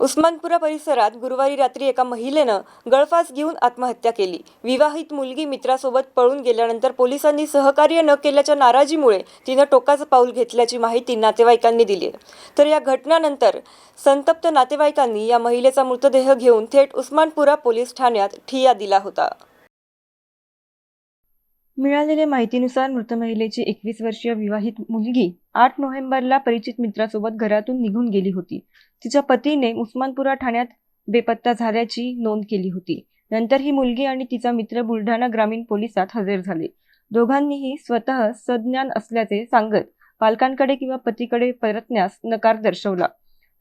उस्मानपुरा परिसरात गुरुवारी रात्री एका महिलेनं गळफास घेऊन आत्महत्या केली. विवाहित मुलगी मित्रासोबत पळून गेल्यानंतर पोलिसांनी सहकार्य न केल्याच्या नाराजीमुळे तिनं टोकाचं पाऊल घेतल्याची माहिती नातेवाईकांनी दिली. आहे तर या घटनानंतर संतप्त नातेवाईकांनी या महिलेचा मृतदेह घेऊन थेट उस्मानपुरा पोलीस ठाण्यात ठिया दिला होता. मिळालेल्या माहितीनुसार मृत महिलेची एकवीस वर्षीय विवाहित मुलगी आठ नोव्हेंबरला परिचित मित्रासोबत घरातून निघून गेली होती. तिच्या पतीने उस्मानपुरा ठाण्यात बेपत्ता झाल्याची नोंद केली होती. नंतर ही मुलगी आणि तिचा मित्र बुलढाणा ग्रामीण पोलिसात हजर झाले. दोघांनीही स्वतः सज्ञान असल्याचे सांगत पालकांकडे किंवा पतीकडे परतण्यास नकार दर्शवला.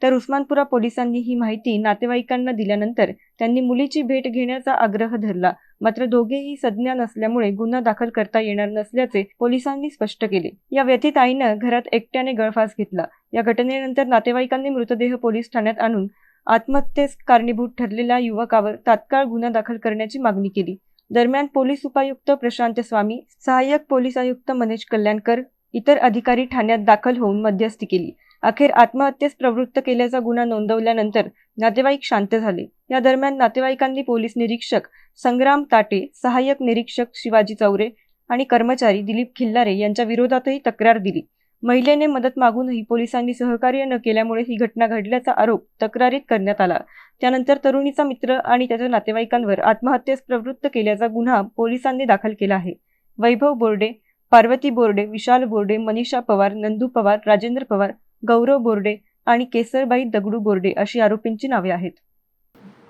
तर उस्मानपुरा पोलिसांनी ही माहिती नातेवाईकांना दिल्यानंतर त्यांनी मुलीची भेट घेण्याचा आग्रह धरला. मात्र दोघेही सज्ञान असल्यामुळे गुन्हा दाखल करता येणार नसल्याचे पोलिसांनी स्पष्ट केले. या व्यथित आईनं घरात एकट्याने गळफास घेतला. या घटनेनंतर नातेवाईकांनी मृतदेह पोलीस ठाण्यात आणून आत्महत्येस कारणीभूत ठरलेल्या युवकावर तात्काळ गुन्हा दाखल करण्याची मागणी केली. दरम्यान पोलीस उपायुक्त प्रशांत स्वामी सहाय्यक पोलीस आयुक्त मनेश कल्याणकर इतर अधिकारी ठाण्यात दाखल होऊन मध्यस्थी केली. अखेर आत्महत्येस प्रवृत्त केल्याचा गुन्हा नोंदवल्यानंतर नातेवाईक शांत झाले. या दरम्यान नातेवाईकांनी पोलीस निरीक्षक संग्राम ताटे सहाय्यक निरीक्षक शिवाजी चौरे आणि कर्मचारी दिलीप खिल्लारे यांच्या विरोधातही तक्रार दिली. महिलेने मदत मागूनही पोलिसांनी सहकार्य न केल्यामुळे ही घटना घडल्याचा आरोप तक्रारीत करण्यात आला. त्यानंतर तरुणीचा मित्र आणि त्याच्या नातेवाईकांवर आत्महत्येस प्रवृत्त केल्याचा गुन्हा पोलिसांनी दाखल केला आहे. वैभव बोर्डे पार्वती बोर्डे विशाल बोर्डे मनीषा पवार नंदू पवार राजेंद्र पवार गौरव बोर्डे आणि केसरबाई दगडू बोर्डे अशी आरोपींची नावे आहेत.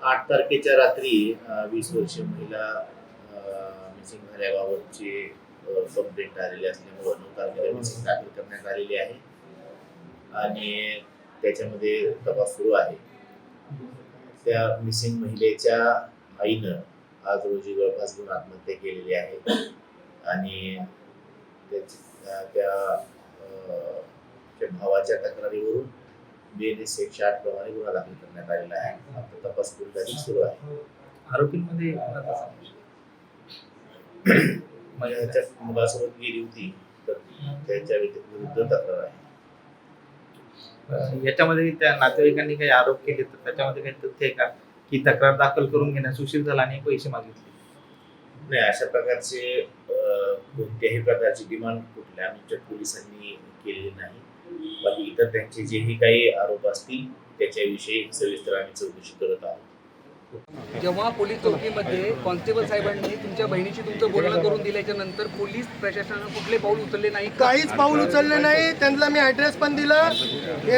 आठ तारखेच्या रात्री वीस वर्षीय महिला मिसिंग झाल्याबाबतची कंप्लेंट आलेली असल्यामुळे नऊ तारखेला मिसिंग दाखल करण्यात आलेली आहे. आणि त्याच्यामध्ये तपास सुरू आहे. त्या मिसिंग महिलेच्या आईनं आज रोजी जवळपास घेऊन आत्महत्या केलेली आहे. आणि त्या भावाच्या तक्रारीवरून बीएनएस एकशे आठ प्रमाणे गुन्हा दाखल करण्यात आलेला आहे. आता तपास अधिक सुरू आहे. आरोपींमध्ये त्याच्या मुलासोबत गेली होती तर त्याच्या विरुद्ध तक्रार आहे. याच्यामध्ये त्या नातेवाईकांनी काही आरोप केले तर त्याच्यामध्ये काही तथ्य आहे का? की तक्रार दाखल करून घेण्यास उशीर झाला आणि पैसे मागितले? नाही अशा प्रकारचे कोणत्याही प्रकारची डिमांड कुठल्या आमच्या पोलिसांनी केलेली नाही. बाकी इतर त्यांचे जेही काही आरोप असतील त्याच्याविषयी सविस्तर आम्ही चौकशी करत आहोत. जेव्हा पोलीस चौकीमध्ये कॉन्स्टेबल साहेबांनी तुमच्या बहिणीशी तुमचं बोलणं करून दिल्याच्या नंतर पोलीस प्रशासनानं कुठले पाऊल उचलले नाही का? काहीच पाऊल उचलले नाही. त्यांना मी ऍड्रेस पण दिला. हे